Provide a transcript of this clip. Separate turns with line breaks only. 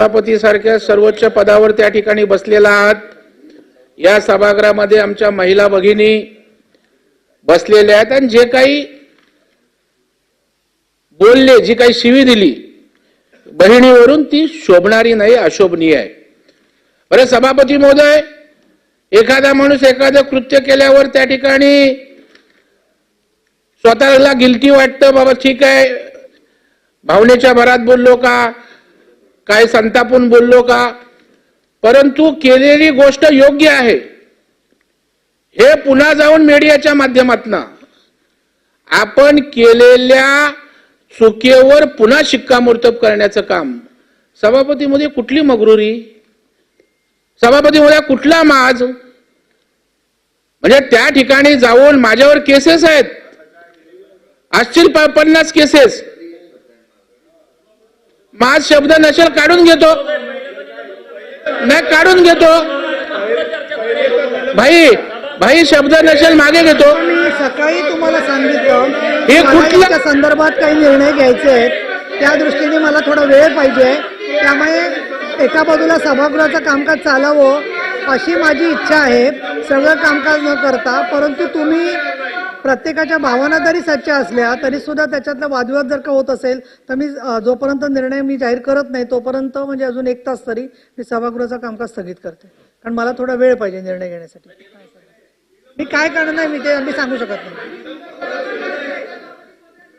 सभापतीसारख्या सर्वोच्च पदावर त्या ठिकाणी बसलेला आहात. या सभागृहामध्ये आमच्या महिला भगिनी बसलेल्या आहेत आणि जे काही बोलले जी काही शिवी दिली बहिणीवरून ती शोभणारी नाही अशोभनीय आहे. बरं सभापती महोदय एखादा माणूस एखादं कृत्य केल्यावर त्या ठिकाणी स्वतःला गिल्टी वाटतं बाबा ठीक आहे भावनेच्या भरात बोललो का? काय संतापून बोललो का? परंतु केलेली गोष्ट योग्य आहे. हे पुन्हा जाऊन मीडियाच्या माध्यमातून. आपण केलेल्या चुकीवर पुन्हा शिक्कामोर्तब करण्याचं काम. सभापतीमध्ये कुठली मगरुरी? सभापतीमध्ये कुठला माज? म्हणजे त्या ठिकाणी जाऊन माझ्यावर केसेस आहेत. असतील प- पन्नास केसेस. माझ शब्द नसेल काढून घेतो. नाही काढून घेतो. भाई भाई शब्द नसेल मागे घेतो.
मी सकाळी तुम्हाला सांगितलं
हे
मला
कुठलं-
याच्या संदर्भात काही निर्णय घ्यायचे आहेत. त्या दृष्टीने मला थोडा वेळ पाहिजे. त्यामुळे एका बाजूला सभागृहाचं कामकाज चालावं अशी माझी इच्छा आहे. सगळं कामकाज न करता परंतु तुम्ही प्रत्येकाच्या भावना जरी सच्च्या असल्या तरी सुद्धा त्याच्यातला वादविवाद जर का होत असेल तर मी जोपर्यंत निर्णय मी जाहीर करत नाही तोपर्यंत म्हणजे अजून एक तास तरी मी सभागृहाचं कामकाज स्थगित करते. कारण मला थोडा वेळ पाहिजे निर्णय घेण्यासाठी. मी काय करणार नाही मी ते मी सांगू शकत नाही.